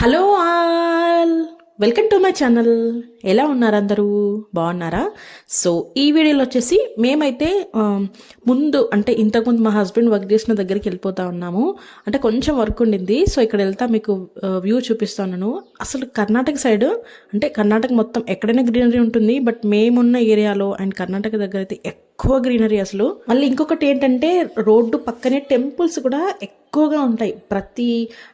Hello all welcome to my channel ఎలా ఉన్నారు అందరూ? బాగున్నారా? సో ఈ వీడియోలో వచ్చేసి మేమైతే um, ముందు అంటే ఇంతకుముందు మా హస్బెండ్ వర్క్ చేసిన దగ్గరికి వెళ్ళిపోతా ఉన్నాము. అంటే కొంచెం వర్క్ ఉండింది. సో ఇక్కడ వెళ్తా మీకు uh, వ్యూ చూపిస్తాను అసలు కర్ణాటక సైడ్ అంటే కర్ణాటక మొత్తం ఎక్కడైనా గ్రీనరీ ఉంటుంది. బట్ మేమున్న ఏరియాలో అండ్ కర్ణాటక దగ్గర అయితే ఎక్కువ గ్రీనరీ అసలు. మళ్ళీ ఇంకొకటి ఏంటంటే రోడ్డు పక్కనే టెంపుల్స్ కూడా ఎక్కువగా ఉంటాయి. ప్రతి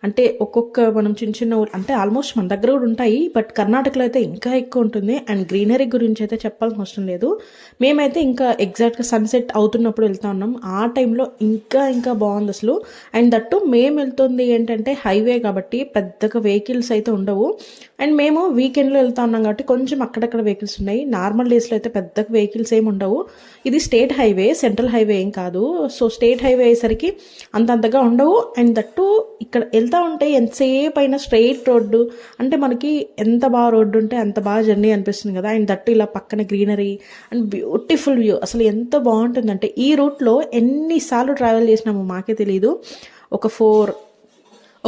అంటే ఒక్కొక్క మనం చిన్న చిన్న ఊరు అంటే ఆల్మోస్ట్ మన దగ్గర కూడా ఉంటాయి. బట్ కర్ణాటకలో అయితే ఇంకా ఎక్కువ ఉంటుంది. అండ్ గ్రీనరీ గురించి అయితే చెప్పాల్సిన అవసరం లేదు. మేమైతే ఇంకా ఎగ్జాక్ట్గా సన్సెట్ అవుతున్నప్పుడు వెళ్తా ఉన్నాం. ఆ టైంలో ఇంకా ఇంకా బాగుంది అసలు. అండ్ దట్టు మేము వెళ్తుంది ఏంటంటే హైవే కాబట్టి పెద్దగా వెహికల్స్ అయితే ఉండవు. అండ్ మేము వీకెండ్లో వెళ్తా ఉన్నాం కాబట్టి కొంచెం అక్కడక్కడ వెహికల్స్ ఉన్నాయి. నార్మల్ డేస్లో అయితే పెద్దగా వెహికల్స్ ఏమి ఉండవు. ఇది స్టేట్ హైవే సెంట్రల్ హైవే ఏం కాదు. సో స్టేట్ హైవే అయ్యేసరికి అంత అంతగా ఉండవు. అండ్ దట్టు ఇక్కడ వెళ్తూ ఉంటే ఎంతసేపు అయినా స్ట్రైట్ రోడ్డు. అంటే మనకి ఎంత బాగా రోడ్డు ఉంటే అంత బాగా జర్నీ అనిపిస్తుంది కదా. అండ్ దట్టు ఇలా పక్కన గ్రీనరీ అండ్ బ్యూటిఫుల్ వ్యూ అసలు ఎంత బాగుంటుందంటే ఈ రూట్లో ఎన్నిసార్లు ట్రావెల్ చేసినామో మాకే తెలియదు ఒక ఫోర్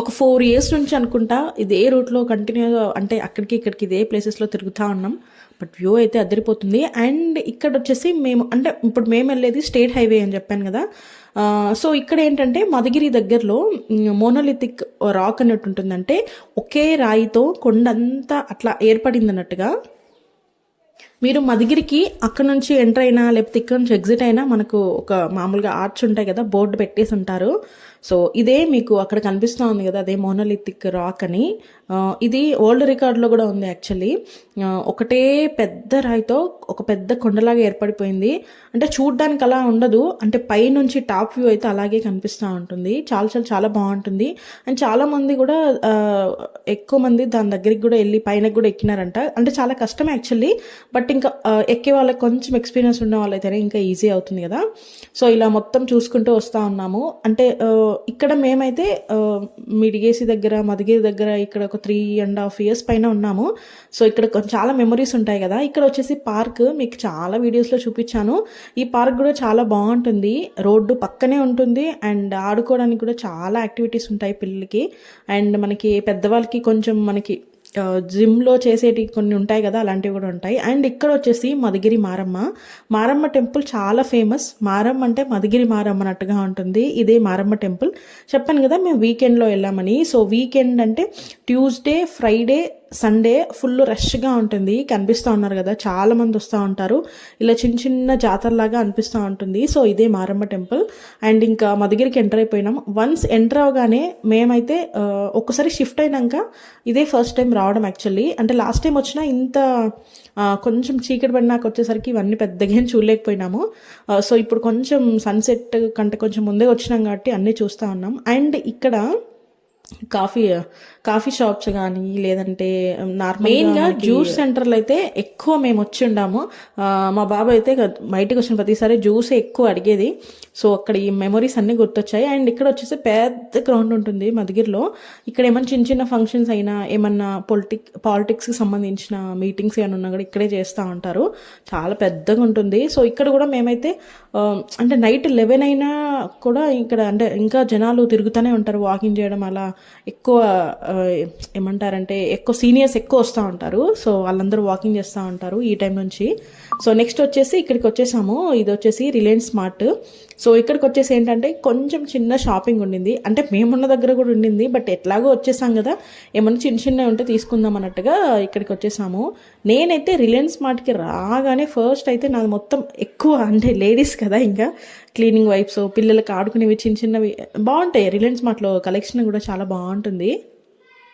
ఒక ఫోర్ ఇయర్స్ నుంచి అనుకుంటా ఇదే రూట్లో కంటిన్యూగా అంటే అక్కడికి ఇక్కడికి ఇదే ప్లేసెస్లో తిరుగుతూ ఉన్నాం. బట్ వ్యూ అయితే అదిరిపోతుంది. అండ్ ఇక్కడ వచ్చేసి మేము అంటే ఇప్పుడు మేము వెళ్ళేది స్టేట్ హైవే అని చెప్పాను కదా. సో ఇక్కడ ఏంటంటే మదగిరి దగ్గరలో మోనోలిథిక్ రాక్ అన్నట్టు ఉంటుందంటే ఒకే రాయితో కొండంతా అట్లా ఏర్పడింది అన్నట్టుగా. మీరు మదిగిరికి అక్కడ నుంచి ఎంటర్ అయినా లేకపోతే ఇక్కడ నుంచి ఎగ్జిట్ అయినా మనకు ఒక మామూలుగా ఆర్చ్ ఉంటాయి కదా బోర్డు పెట్టేసి ఉంటారు. సో ఇదే మీకు అక్కడ కనిపిస్తూ ఉంది కదా అదే మోనలిథిక్ రాక్ అని. ఇది ఓల్డ్ రికార్డ్లో కూడా ఉంది యాక్చువల్లీ ఒకటే పెద్ద రాయితో ఒక పెద్ద కొండలాగా ఏర్పడిపోయింది. అంటే చూడ్డానికి అలా ఉండదు అంటే పై నుంచి టాప్ వ్యూ అయితే అలాగే కనిపిస్తూ ఉంటుంది. చాలా చాలా చాలా బాగుంటుంది. అండ్ చాలామంది కూడా ఎక్కువ మంది దాని దగ్గరికి కూడా వెళ్ళి పైన కూడా ఎక్కినారంట. అంటే చాలా కష్టం యాక్చువల్లీ బట్ ఇంకా ఎక్కే వాళ్ళకి కొంచెం ఎక్స్పీరియన్స్ ఉన్న వాళ్ళైతేనే ఇంకా ఈజీ అవుతుంది కదా. సో ఇలా మొత్తం చూసుకుంటూ వస్తూ ఉన్నాము. అంటే ఇక్కడ మేమైతే మిడిగేసి దగ్గర మదిగేసి దగ్గర ఇక్కడ ఒక త్రీ అండ్ హాఫ్ ఇయర్స్ పైన ఉన్నాము. సో ఇక్కడ చాలా మెమరీస్ ఉంటాయి కదా. ఇక్కడ వచ్చేసి పార్క్ మీకు చాలా వీడియోస్లో చూపించాను. ఈ పార్క్ కూడా చాలా బాగుంటుంది. రోడ్డు పక్కనే ఉంటుంది. అండ్ ఆడుకోవడానికి కూడా చాలా యాక్టివిటీస్ ఉంటాయి పిల్లలకి. అండ్ మనకి పెద్దవాళ్ళకి కొంచెం మనకి జిమ్లో చేసేటి కొన్ని ఉంటాయి కదా అలాంటివి కూడా ఉంటాయి. అండ్ ఇక్కడ వచ్చేసి మధుగిరి మారమ్మ. మారమ్మ టెంపుల్ చాలా ఫేమస్. మారమ్మ అంటే మధుగిరి మారమ్మ అన్నట్టుగా ఉంటుంది. ఇదే మారమ్మ టెంపుల్. చెప్పాను కదా మేము వీకెండ్లో వెళ్ళామని. సో వీకెండ్ అంటే ట్యూస్డే ఫ్రైడే సండే ఫుల్ రష్గా ఉంటుంది. కనిపిస్తూ ఉన్నారు కదా చాలా మంది వస్తూ ఉంటారు. ఇలా చిన్న చిన్న జాతరలాగా అనిపిస్తూ ఉంటుంది. సో ఇదే మారమ్మ టెంపుల్. అండ్ ఇంకా మా దగ్గరికి ఎంటర్ అయిపోయినాం. వన్స్ ఎంటర్ అవగానే మేమైతే ఒక్కసారి షిఫ్ట్ అయినాక ఇదే ఫస్ట్ టైం రావడం యాక్చువల్లీ అంటే లాస్ట్ టైం వచ్చినా ఇంత కొంచెం చీకటి పడినాక వచ్చేసరికి ఇవన్నీ పెద్దగా ఏం చూడలేకపోయినాము. సో ఇప్పుడు కొంచెం సన్సెట్ కంటే కొంచెం ముందే వచ్చినాం కాబట్టి అన్నీ చూస్తూ ఉన్నాం. అండ్ ఇక్కడ కాఫీ కాఫీ షాప్స్ కానీ లేదంటే నార్మల్ మెయిన్గా జ్యూస్ సెంటర్లు అయితే ఎక్కువ మేము వచ్చి ఉండాము. మా బాబు అయితే బయటకు వచ్చిన ప్రతిసారి జ్యూస్ ఎక్కువ అడిగేది. సో అక్కడ ఈ మెమరీస్ అన్నీ గుర్తొచ్చాయి. అండ్ ఇక్కడ వచ్చేసి పెద్ద గ్రౌండ్ ఉంటుంది మధుగిరిలో ఇక్కడ ఏమైనా చిన్న చిన్న ఫంక్షన్స్ అయినా ఏమన్నా పొలిటిక్ పాలిటిక్స్కి సంబంధించిన మీటింగ్స్ ఏమైనా ఉన్నా కూడా ఇక్కడే చేస్తూ ఉంటారు. చాలా పెద్దగా ఉంటుంది. సో ఇక్కడ కూడా మేమైతే అంటే నైట్ లెవెన్ అయినా కూడా ఇక్కడ అంటే ఇంకా జనాలు తిరుగుతూనే ఉంటారు. వాకింగ్ చేయడం అలా ఎక్కువ ఏమంటారంటే ఎక్కువ సీనియర్స్ ఎక్కువ వస్తూ ఉంటారు. సో వాళ్ళందరూ వాకింగ్ చేస్తూ ఉంటారు ఈ టైం నుంచి. సో నెక్స్ట్ వచ్చేసి ఇక్కడికి వచ్చేసాము. ఇది వచ్చేసి రిలయన్స్ స్మార్ట్. సో ఇక్కడికి వచ్చేసి ఏంటంటే కొంచెం చిన్న షాపింగ్ ఉండింది. అంటే మేమున్న దగ్గర కూడా ఉండింది. బట్ ఎట్లాగో వచ్చేసాం కదా. ఏమన్నా చిన్న చిన్నవి ఉంటే తీసుకుందాం అన్నట్టుగా ఇక్కడికి వచ్చేసాము. నేనైతే రిలయన్స్ మార్ట్కి రాగానే ఫస్ట్ అయితే నాది మొత్తం ఎక్కువ అంటే లేడీస్ కదా ఇంకా. క్లీనింగ్ వైప్స్ పిల్లలకి ఆడుకునేవి చిన్న చిన్నవి. బాగుంటాయి. రిలయన్స్ మార్ట్లో కలెక్షన్ కూడా చాలా బాగుంటుంది.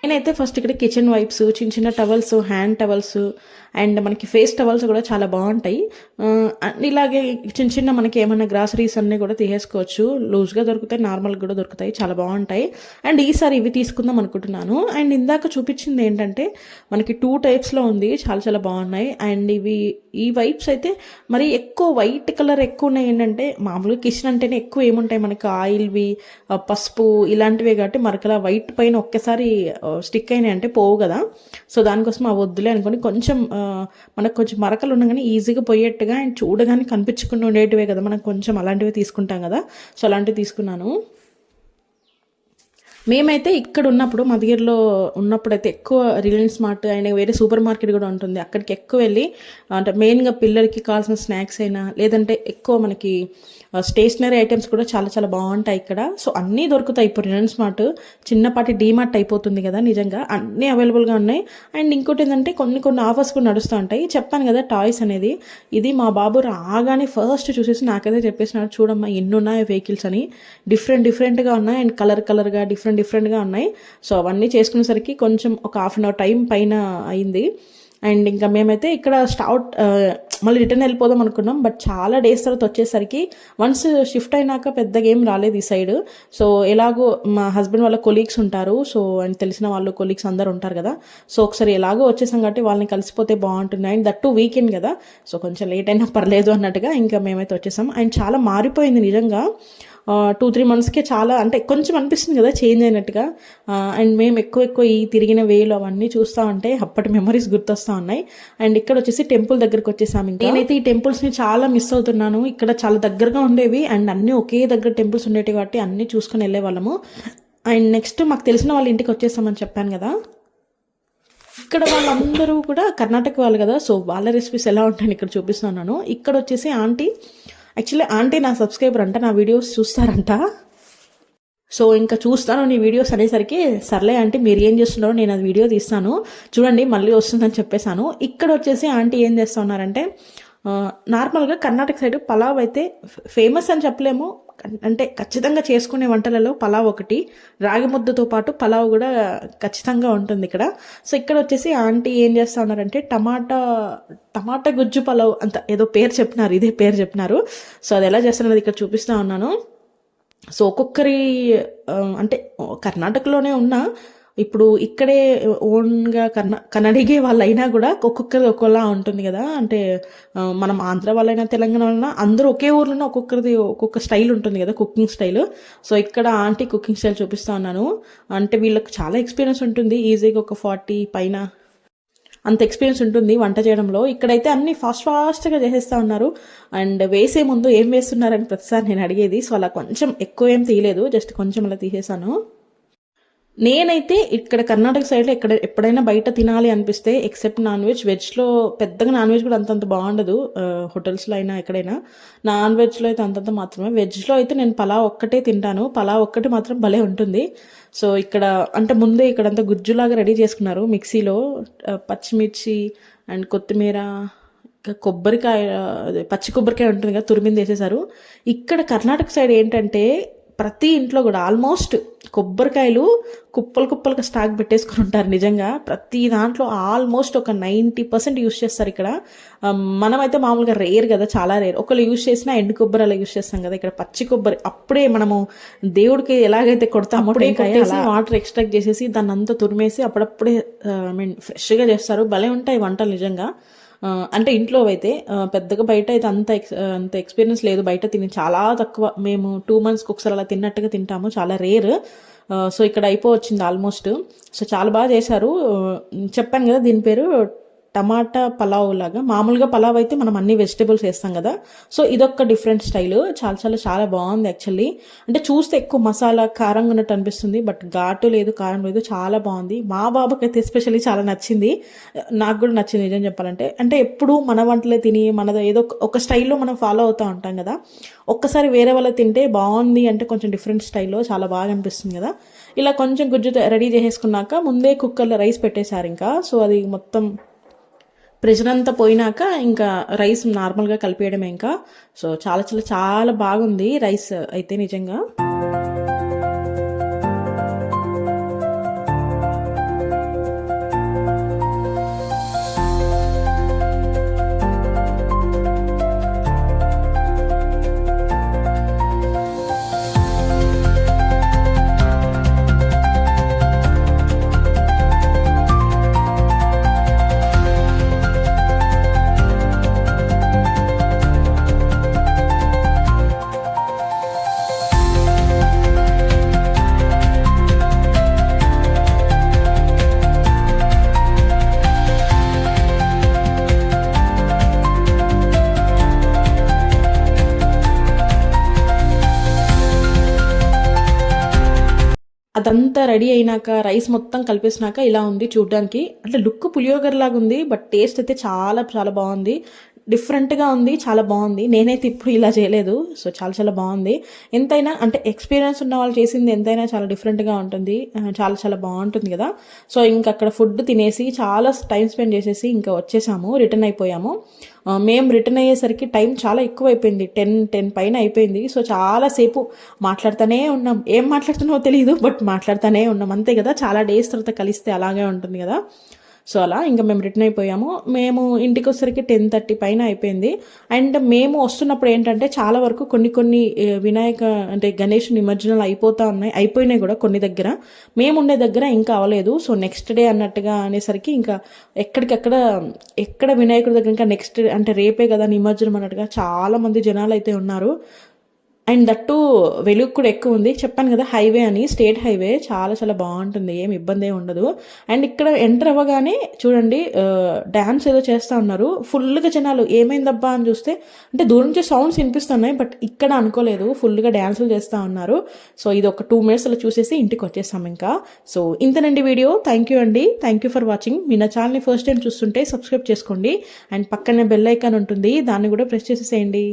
నేనైతే ఫస్ట్ ఇక్కడ కిచెన్ వైప్స్ చిన్న చిన్న టవల్స్ హ్యాండ్ టవల్స్ అండ్ మనకి ఫేస్ టవల్స్ కూడా చాలా బాగుంటాయి. అండ్ ఇలాగే చిన్న చిన్న మనకి ఏమైనా గ్రాసరీస్ అన్నీ కూడా తీసేసుకోవచ్చు. లూజ్గా దొరుకుతాయి నార్మల్గా కూడా దొరుకుతాయి చాలా బాగుంటాయి. అండ్ ఈసారి ఇవి తీసుకుందాం అనుకుంటున్నాను. అండ్ ఇందాక చూపించింది ఏంటంటే మనకి టూ టైప్స్లో ఉంది చాలా చాలా బాగున్నాయి. అండ్ ఇవి ఈ వైప్స్ అయితే మరి ఎక్కువ వైట్ కలర్ ఎక్కువ ఉన్నాయి ఏంటంటే మామూలుగా కిచెన్ అంటేనే ఎక్కువ ఏముంటాయి మనకి ఆయిల్వి పసుపు ఇలాంటివే కాబట్టి మరకలా వైట్ పైన ఒక్కసారి స్టిక్ అయినాయి అంటే పోవు కదా. సో దానికోసం ఆ వద్దులే అనుకొని కొంచెం మనకు కొంచెం మరకలు ఉండగానే ఈజీగా పోయేట్టుగా అండ్ చూడగానే కనిపించకుండా ఉండేటివే కదా. మనం కొంచెం అలాంటివి తీసుకుంటాం కదా. సో అలాంటివి తీసుకున్నాను. మేమైతే ఇక్కడ ఉన్నప్పుడు మధుగిరిలో ఉన్నప్పుడైతే ఎక్కువ రిలయన్స్ మార్ట్ అండ్ వేరే సూపర్ మార్కెట్ కూడా ఉంటుంది. అక్కడికి ఎక్కువ వెళ్ళి అంటే మెయిన్గా పిల్లలకి కావాల్సిన స్నాక్స్ అయినా లేదంటే ఎక్కువ మనకి స్టేషనరీ ఐటమ్స్ కూడా చాలా చాలా బాగుంటాయి ఇక్కడ. సో అన్నీ దొరుకుతాయి. ఇప్పుడు రిలయన్స్ మార్ట్ చిన్నపాటి డీమార్ట్ అయిపోతుంది కదా నిజంగా. అన్నీ అవైలబుల్గా ఉన్నాయి. అండ్ ఇంకోటి ఏంటంటే కొన్ని కొన్ని ఆఫర్స్ కూడా నడుస్తూ ఉంటాయి. చెప్పాను కదా టాయ్స్ అనేది. ఇది మా బాబు రాగానే ఫస్ట్ చూసేసి నాకైతే చెప్పేసినాడు చూడమ్మా ఎన్ని ఉన్నాయి వెహికల్స్ అని. డిఫరెంట్ డిఫరెంట్గా ఉన్నాయి. అండ్ కలర్ కలర్గా డిఫరెంట్ డిఫరెంట్గా ఉన్నాయి. సో అవన్నీ చేసుకునేసరికి కొంచెం ఒక హాఫ్ అన్ అవర్ టైం పైన అయింది. అండ్ ఇంకా మేమైతే ఇక్కడ స్టార్ట్ మళ్ళీ రిటర్న్ వెళ్ళిపోదాం అనుకున్నాం. బట్ చాలా డేస్ తర్వాత వచ్చేసరికి వన్స్ షిఫ్ట్ అయినాక పెద్దగా ఏం రాలేదు ఈ సైడ్ సో ఎలాగో మా హస్బెండ్ వాళ్ళ కొలీగ్స్ ఉంటారు. సో అండ్ తెలిసిన వాళ్ళు కొలీగ్స్ అందరు ఉంటారు కదా. సో ఒకసారి ఎలాగో వచ్చేసాం కాబట్టి వాళ్ళని కలిసిపోతే బాగుంటుంది. అండ్ దట్ టు వీకెండ్ కదా. సో కొంచెం లేట్ అయినా పర్లేదు అన్నట్టుగా ఇంకా మేమైతే వచ్చేసాం. అండ్ చాలా మారిపోయింది నిజంగా. టూ త్రీ మంత్స్కే చాలా అంటే కొంచెం అనిపిస్తుంది కదా చేంజ్ అయినట్టుగా. అండ్ మేము ఎక్కువ ఎక్కువ ఈ తిరిగిన వేలు అవన్నీ చూస్తూ ఉంటే అప్పటి మెమరీస్ గుర్తొస్తూ ఉన్నాయి. అండ్ ఇక్కడ వచ్చేసి టెంపుల్ దగ్గరకు వచ్చేసాము ఇంకా. నేనైతే ఈ టెంపుల్స్ని చాలా మిస్ అవుతున్నాను. ఇక్కడ చాలా దగ్గరగా ఉండేవి అండ్ అన్నీ ఒకే దగ్గర టెంపుల్స్ ఉండేవి కాబట్టి అన్నీ చూసుకొని వెళ్ళే వాళ్ళము అండ్ నెక్స్ట్ మాకు తెలిసిన వాళ్ళ ఇంటికి వచ్చేసామని చెప్పాను కదా. ఇక్కడ వాళ్ళందరూ కూడా కర్ణాటక వాళ్ళు కదా. సో వాళ్ళ రెసిపీస్ ఎలా ఉంటాయని ఇక్కడ చూపిస్తున్నాను. ఇక్కడ వచ్చేసి ఆంటీ యాక్చువల్లీ ఆంటీ నా సబ్స్క్రైబర్ అంట నా వీడియోస్ చూస్తారంట. సో ఇంకా చూస్తాను నీ వీడియోస్ అనేసరికి సర్లే ఆంటీ మీరు ఏం చేస్తున్నారో నేను అది వీడియో తీస్తాను. చూడండి మళ్ళీ వస్తుందని చెప్పేశాను. ఇక్కడ వచ్చేసి ఆంటీ ఏం చేస్తున్నారంటే నార్మల్గా కర్ణాటక సైడ్ పలావ్ అయితే ఫేమస్ అని చెప్పలేము. అంటే ఖచ్చితంగా చేసుకునే వంటలలో పలావ్ ఒకటి రాగి ముద్దతో పాటు పలావ్ కూడా ఖచ్చితంగా ఉంటుంది ఇక్కడ. సో ఇక్కడ వచ్చేసి ఆంటీ ఏం చేస్తా ఉన్నారంటే టమాటా టమాటా గుజ్జు పలావ్ అంత ఏదో పేరు చెప్పినారు ఇదే పేరు చెప్పినారు. సో అది ఎలా చేస్తున్నది ఇక్కడ చూపిస్తా ఉన్నాను. సో ఒక్కొక్కరి అంటే కర్ణాటకలోనే ఉన్న ఇప్పుడు ఇక్కడే ఓన్గా కన్న కన్నడిగే వాళ్ళైనా కూడా ఒక్కొక్కరిది ఒక్కోలా ఉంటుంది కదా. అంటే మనం ఆంధ్ర వాళ్ళైనా తెలంగాణ వాళ్ళైనా అందరూ ఒకే ఊర్లోనే ఒక్కొక్కరిది ఒక్కొక్క స్టైల్ ఉంటుంది కదా కుకింగ్ స్టైల్. సో ఇక్కడ ఆంటీ కుకింగ్ స్టైల్ చూపిస్తా ఉన్నాను. అంటే వీళ్ళకి చాలా ఎక్స్పీరియన్స్ ఉంటుంది. ఈజీగా ఒక ఫార్టీ పైన అంత ఎక్స్పీరియన్స్ ఉంటుంది వంట చేయడంలో. ఇక్కడైతే అన్ని ఫాస్ట్ ఫాస్ట్గా చేసేస్తూ ఉన్నారు. అండ్ వేసే ముందు ఏం వేస్తున్నారని ప్రతిసారి నేను అడిగేది. సో అలా కొంచెం ఎక్కువ ఏం తీయలేదు. జస్ట్ కొంచెం అలా తీసేసాను. నేనైతే ఇక్కడ కర్ణాటక సైడ్లో ఎక్కడ ఎప్పుడైనా బయట తినాలి అనిపిస్తే ఎక్సెప్ట్ నాన్ వెజ్ వెజ్లో పెద్దగా నాన్ వెజ్ కూడా అంతంత బాగుండదు. హోటల్స్లో అయినా ఎక్కడైనా. నాన్ వెజ్లో అయితే అంతంత మాత్రమే. వెజ్లో అయితే నేను పలావ్ ఒక్కటే తింటాను. పలావ్ ఒక్కటి మాత్రం భలే ఉంటుంది. సో ఇక్కడ అంటే ముందే ఇక్కడంతా గుజ్జులాగా రెడీ చేసుకున్నారు. మిక్సీలో పచ్చిమిర్చి అండ్ కొత్తిమీర కొబ్బరికాయ పచ్చి కొబ్బరికాయ ఉంటుంది కదా తురిమింది వేసేసారు ఇక్కడ కర్ణాటక సైడ్ ఏంటంటే ప్రతి ఇంట్లో కూడా ఆల్మోస్ట్ కొబ్బరికాయలు కుప్పలు కుప్పలుగా స్టాక్ పెట్టేసుకుని ఉంటారు నిజంగా. ప్రతి దాంట్లో ఆల్మోస్ట్ ఒక నైంటీ పర్సెంట్ యూస్ చేస్తారు ఇక్కడ. మనమైతే మామూలుగా రేర్ కదా చాలా రేర్. ఒకళ్ళు యూస్ చేసినా ఎండు కొబ్బరి అలా యూస్ చేస్తాం కదా ఇక్కడ పచ్చి కొబ్బరి. అప్పుడే మనము దేవుడికి ఎలాగైతే కొడతామో వాటర్ ఎక్స్ట్రాక్ట్ చేసేసి దాన్ని అంతా తురిమేసి అప్పుడప్పుడే ఐ మీన్ ఫ్రెష్గా చేస్తారు. భలే ఉంటాయి వంటలు నిజంగా. అంటే ఇంట్లో అయితే పెద్దగా బయట అయితే అంత ఎక్స్ అంత ఎక్స్పీరియన్స్ లేదు. బయట తిని చాలా తక్కువ. మేము టూ మంత్స్కి ఒకసారి అలా తిన్నట్టుగా తింటాము. చాలా రేర్. సో ఇక్కడ అయిపోవచ్చింది ఆల్మోస్ట్. సో చాలా బాగా చేశారు. చెప్పాను కదా దీని పేరు టమాటా పలావ్ లాగా. మామూలుగా పలావ్ అయితే మనం అన్ని వెజిటేబుల్స్ వేస్తాం కదా. సో ఇదొక డిఫరెంట్ స్టైల్ చాలా చాలా చాలా బాగుంది యాక్చువల్లీ అంటే చూస్తే ఎక్కువ మసాలా కారంగా ఉన్నట్టు అనిపిస్తుంది బట్ ఘాటు లేదు కారం లేదు చాలా బాగుంది. మా బాబుకి అయితే ఎస్పెషల్లీ చాలా నచ్చింది. నాకు కూడా నచ్చింది నిజం చెప్పాలంటే. అంటే ఎప్పుడు మన వంటలే తిని మనది ఏదో ఒక స్టైల్లో మనం ఫాలో అవుతూ ఉంటాం కదా. ఒక్కసారి వేరే వాళ్ళ తింటే బాగుంది అంటే కొంచెం డిఫరెంట్ స్టైల్లో చాలా బాగా అనిపిస్తుంది కదా. ఇలా కొంచెం గుజ్జు రెడీ చేసేసుకున్నాక ముందే కుక్కర్లో రైస్ పెట్టేశారు ఇంకా. సో అది మొత్తం ప్రెషర్ అంతా పోయినాక ఇంకా రైస్ నార్మల్గా కలిపేయడమే ఇంకా. సో చాలా చాలా చాలా బాగుంది రైస్ అయితే నిజంగా. అదంతా రెడీ అయినాక రైస్ మొత్తం కలిపేసినాక ఇలా ఉంది చూడ్డానికి. అంటే లుక్ పులియోగర్ లాగా ఉంది బట్ టేస్ట్ అయితే చాలా చాలా బాగుంది. డిఫరెంట్గా ఉంది చాలా బాగుంది. నేనైతే ఇప్పుడు ఇలా చేయలేదు సో చాలా చాలా బాగుంది. ఎంతైనా అంటే ఎక్స్పీరియన్స్ ఉన్న వాళ్ళు చేసింది ఎంతైనా చాలా డిఫరెంట్గా ఉంటుంది. చాలా చాలా బాగుంటుంది కదా. సో ఇంకా అక్కడ ఫుడ్ తినేసి చాలా టైం స్పెండ్ చేసేసి ఇంకా వచ్చేసాము రిటర్న్ అయిపోయాము. మేము రిటర్న్ అయ్యేసరికి టైం చాలా ఎక్కువ అయిపోయింది టెన్ టెన్ పైన అయిపోయింది. సో చాలాసేపు మాట్లాడుతూనే ఉన్నాం. ఏం మాట్లాడుతున్నావో తెలియదు బట్ మాట్లాడుతూనే ఉన్నాం. అంతే కదా చాలా డేస్ తర్వాత కలిస్తే అలాగే ఉంటుంది కదా. సో అలా ఇంకా మేము రిటర్న్ అయిపోయాము. మేము ఇంటికి వచ్చేసరికి టెన్ థర్టీ పైన అయిపోయింది. అండ్ మేము వస్తున్నప్పుడు ఏంటంటే చాలా వరకు కొన్ని కొన్ని వినాయక అంటే గణేష్ నిమజ్జనాలు అయిపోతా ఉన్నాయి. అయిపోయినాయి కూడా కొన్ని దగ్గర. మేము ఉండే దగ్గర ఇంకా అవ్వలేదు సో నెక్స్ట్ డే అన్నట్టుగా అనేసరికి ఇంకా ఎక్కడికక్కడ ఎక్కడ వినాయకుడి దగ్గర ఇంకా నెక్స్ట్ అంటే రేపే కదా నిమజ్జనం అన్నట్టుగా చాలామంది జనాలు అయితే ఉన్నారు. అండ్ దట్టు వెలుగు కూడా ఎక్కువ ఉంది. చెప్పాను కదా హైవే అని స్టేట్ హైవే చాలా చాలా బాగుంటుంది. ఏం ఇబ్బంది ఉండదు. అండ్ ఇక్కడ ఎంటర్ అవ్వగానే చూడండి డ్యాన్స్ ఏదో చేస్తూ ఉన్నారు. ఫుల్గా జనాలు ఏమైందబ్బా అని చూస్తే అంటే దూరం నుంచి సౌండ్స్ వినిపిస్తున్నాయి బట్ ఇక్కడ అనుకోలేదు. ఫుల్గా డ్యాన్సులు చేస్తూ ఉన్నారు. సో ఇది ఒక టూ మినిట్స్ అలా చూసేసి ఇంటికి వచ్చేసాం ఇంకా. సో ఇంతనండి వీడియో. థ్యాంక్ యూ అండి. థ్యాంక్ యూ ఫర్ వాచింగ్ మీ నా ఛానల్ని ఫస్ట్ టైం చూస్తుంటే సబ్స్క్రైబ్ చేసుకోండి. అండ్ పక్కనే బెల్ ఐకాన్ ఉంటుంది. దాన్ని కూడా ప్రెస్ చేసేసేయండి.